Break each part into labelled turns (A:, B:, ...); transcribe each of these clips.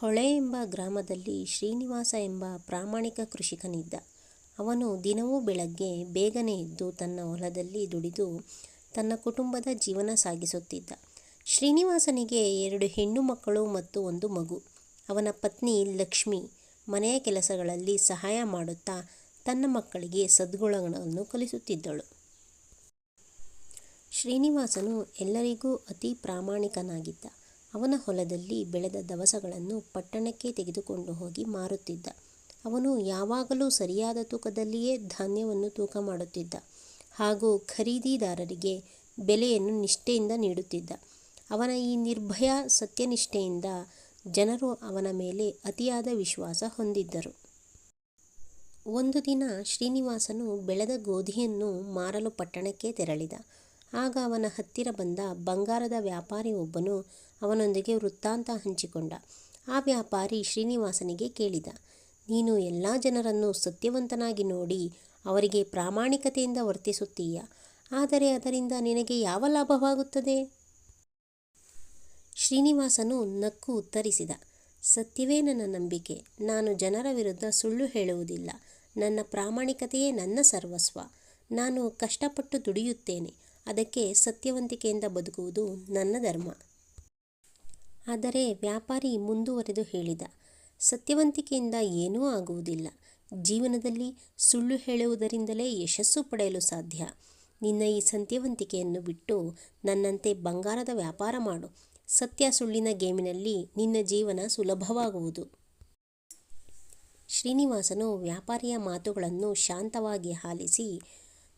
A: ಹೊಳೆ ಎಂಬ ಗ್ರಾಮದಲ್ಲಿ ಶ್ರೀನಿವಾಸ ಎಂಬ ಪ್ರಾಮಾಣಿಕ ಕೃಷಿಕನಿದ್ದ. ಅವನು ದಿನವೂ ಬೆಳಗ್ಗೆ ಬೇಗನೆ ಎದ್ದು ತನ್ನ ಹೊಲದಲ್ಲಿ ದುಡಿದು ತನ್ನ ಕುಟುಂಬದ ಜೀವನ ಸಾಗಿಸುತ್ತಿದ್ದ. ಶ್ರೀನಿವಾಸನಿಗೆ ಎರಡು ಹೆಣ್ಣು ಮಕ್ಕಳು ಮತ್ತು ಒಂದು ಮಗು. ಅವನ ಪತ್ನಿ ಲಕ್ಷ್ಮಿ ಮನೆಯ ಕೆಲಸಗಳಲ್ಲಿ ಸಹಾಯ ಮಾಡುತ್ತಾ ತನ್ನ ಮಕ್ಕಳಿಗೆ ಸದ್ಗುಣಗಳನ್ನು ಕಲಿಸುತ್ತಿದ್ದಳು. ಶ್ರೀನಿವಾಸನು ಎಲ್ಲರಿಗೂ ಅತಿ ಪ್ರಾಮಾಣಿಕನಾಗಿದ್ದ. ಅವನ ಹೊಲದಲ್ಲಿ ಬೆಳೆದ ದವಸಗಳನ್ನು ಪಟ್ಟಣಕ್ಕೆ ತೆಗೆದುಕೊಂಡು ಹೋಗಿ ಮಾರುತ್ತಿದ್ದ. ಅವನು ಯಾವಾಗಲೂ ಸರಿಯಾದ ತೂಕದಲ್ಲಿಯೇ ಧಾನ್ಯವನ್ನು ತೂಕ ಮಾಡುತ್ತಿದ್ದ ಹಾಗೂ ಖರೀದಿದಾರರಿಗೆ ಬೆಲೆಯನ್ನು ನಿಷ್ಠೆಯಿಂದ ನೀಡುತ್ತಿದ್ದ. ಅವನ ಈ ನಿರ್ಭಯ ಸತ್ಯನಿಷ್ಠೆಯಿಂದ ಜನರು ಅವನ ಮೇಲೆ ಅತಿಯಾದ ವಿಶ್ವಾಸ ಹೊಂದಿದ್ದರು. ಒಂದು ದಿನ ಶ್ರೀನಿವಾಸನು ಬೆಳೆದ ಗೋಧಿಯನ್ನು ಮಾರಲು ಪಟ್ಟಣಕ್ಕೆ ತೆರಳಿದ. ಆಗ ಅವನ ಹತ್ತಿರ ಬಂದ ಬಂಗಾರದ ವ್ಯಾಪಾರಿ ಒಬ್ಬನು ಅವನೊಂದಿಗೆ ವೃತ್ತಾಂತ ಹಂಚಿಕೊಂಡ. ಆ ವ್ಯಾಪಾರಿ ಶ್ರೀನಿವಾಸನಿಗೆ ಕೇಳಿದ, ನೀನು ಎಲ್ಲ ಜನರನ್ನು ಸತ್ಯವಂತನಾಗಿ ನೋಡಿ ಅವರಿಗೆ ಪ್ರಾಮಾಣಿಕತೆಯಿಂದ ವರ್ತಿಸುತ್ತೀಯ. ಆದರೆ ಅದರಿಂದ ನಿನಗೆ ಯಾವ ಲಾಭವಾಗುತ್ತದೆ? ಶ್ರೀನಿವಾಸನು ನಕ್ಕು ಉತ್ತರಿಸಿದ, ಸತ್ಯವೇ ನನ್ನ ನಂಬಿಕೆ. ನಾನು ಜನರ ವಿರುದ್ಧ ಸುಳ್ಳು ಹೇಳುವುದಿಲ್ಲ. ನನ್ನ ಪ್ರಾಮಾಣಿಕತೆಯೇ ನನ್ನ ಸರ್ವಸ್ವ. ನಾನು ಕಷ್ಟಪಟ್ಟು ದುಡಿಯುತ್ತೇನೆ. ಅದಕ್ಕೆ ಸತ್ಯವಂತಿಕೆಯಿಂದ ಬದುಕುವುದು ನನ್ನ ಧರ್ಮ. ಆದರೆ ವ್ಯಾಪಾರಿ ಮುಂದುವರೆದು ಹೇಳಿದ, ಸತ್ಯವಂತಿಕೆಯಿಂದ ಏನೂ ಆಗುವುದಿಲ್ಲ. ಜೀವನದಲ್ಲಿ ಸುಳ್ಳು ಹೇಳುವುದರಿಂದಲೇ ಯಶಸ್ಸು ಪಡೆಯಲು ಸಾಧ್ಯ. ನಿನ್ನ ಈ ಸತ್ಯವಂತಿಕೆಯನ್ನು ಬಿಟ್ಟು ನನ್ನಂತೆ ಬಂಗಾರದ ವ್ಯಾಪಾರ ಮಾಡು. ಸತ್ಯ ಸುಳ್ಳಿನ ಗೇಮಿನಲ್ಲಿ ನಿನ್ನ ಜೀವನ ಸುಲಭವಾಗುವುದು. ಶ್ರೀನಿವಾಸನು ವ್ಯಾಪಾರಿಯ ಮಾತುಗಳನ್ನು ಶಾಂತವಾಗಿ ಆಲಿಸಿ,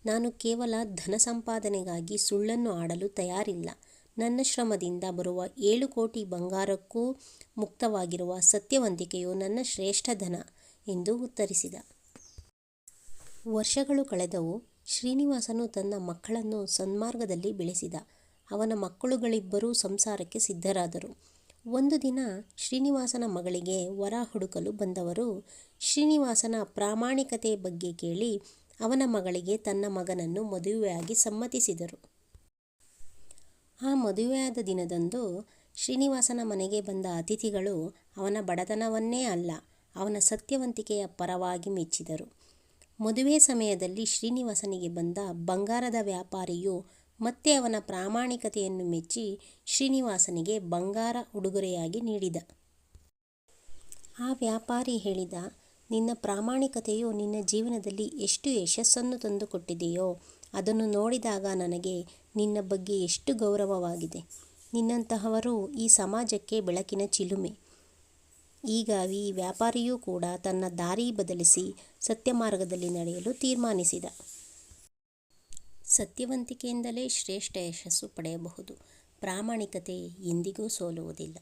A: ನಾನು ಕೇವಲ ಧನ ಸಂಪಾದನೆಗಾಗಿ ಸುಳ್ಳನ್ನು ಆಡಲು ತಯಾರಿಲ್ಲ. ನನ್ನ ಶ್ರಮದಿಂದ ಬರುವ ಏಳು ಕೋಟಿ ಬಂಗಾರಕ್ಕೂ ಮುಕ್ತವಾಗಿರುವ ಸತ್ಯವಂತಿಕೆಯು ನನ್ನ ಶ್ರೇಷ್ಠ ಧನ ಎಂದು ಉತ್ತರಿಸಿದ. ವರ್ಷಗಳು ಕಳೆದವು. ಶ್ರೀನಿವಾಸನು ತನ್ನ ಮಕ್ಕಳನ್ನು ಸನ್ಮಾರ್ಗದಲ್ಲಿ ಬೆಳೆಸಿದ. ಅವನ ಮಕ್ಕಳುಗಳಿಬ್ಬರೂ ಸಂಸಾರಕ್ಕೆ ಸಿದ್ಧರಾದರು. ಒಂದು ದಿನ ಶ್ರೀನಿವಾಸನ ಮಗಳಿಗೆ ವರ ಹುಡುಕಲು ಬಂದವರು ಶ್ರೀನಿವಾಸನ ಪ್ರಾಮಾಣಿಕತೆ ಬಗ್ಗೆ ಕೇಳಿ ಅವನ ಮಗಳಿಗೆ ತನ್ನ ಮಗನನ್ನು ಮದುವೆಯಾಗಿ ಸಮ್ಮತಿಸಿದರು. ಆ ಮದುವೆಯಾದ ದಿನದಂದು ಶ್ರೀನಿವಾಸನ ಮನೆಗೆ ಬಂದ ಅತಿಥಿಗಳು ಅವನ ಬಡತನವನ್ನೇ ಅಲ್ಲ, ಅವನ ಸತ್ಯವಂತಿಕೆಯ ಪರವಾಗಿ ಮೆಚ್ಚಿದರು. ಮದುವೆ ಸಮಯದಲ್ಲಿ ಶ್ರೀನಿವಾಸನಿಗೆ ಬಂದ ಬಂಗಾರದ ವ್ಯಾಪಾರಿಯು ಮತ್ತೆ ಅವನ ಪ್ರಾಮಾಣಿಕತೆಯನ್ನು ಮೆಚ್ಚಿ ಶ್ರೀನಿವಾಸನಿಗೆ ಬಂಗಾರ ಉಡುಗೊರೆಯಾಗಿ ನೀಡಿದ. ಆ ವ್ಯಾಪಾರಿ ಹೇಳಿದ, ನಿನ್ನ ಪ್ರಾಮಾಣಿಕತೆಯು ನಿನ್ನ ಜೀವನದಲ್ಲಿ ಎಷ್ಟು ಯಶಸ್ಸನ್ನು ತಂದುಕೊಟ್ಟಿದೆಯೋ ಅದನ್ನು ನೋಡಿದಾಗ ನನಗೆ ನಿನ್ನ ಬಗ್ಗೆ ಎಷ್ಟು ಗೌರವವಾಗಿದೆ. ನಿನ್ನಂತಹವರು ಈ ಸಮಾಜಕ್ಕೆ ಬೆಳಕಿನ ಚಿಲುಮೆ. ಈಗ ಈ ವ್ಯಾಪಾರಿಯೂ ಕೂಡ ತನ್ನ ದಾರಿ ಬದಲಿಸಿ ಸತ್ಯಮಾರ್ಗದಲ್ಲಿ ನಡೆಯಲು ತೀರ್ಮಾನಿಸಿದ. ಸತ್ಯವಂತಿಕೆಯಿಂದಲೇ ಶ್ರೇಷ್ಠ ಯಶಸ್ಸು ಪಡೆಯಬಹುದು. ಪ್ರಾಮಾಣಿಕತೆ ಎಂದಿಗೂ ಸೋಲುವುದಿಲ್ಲ.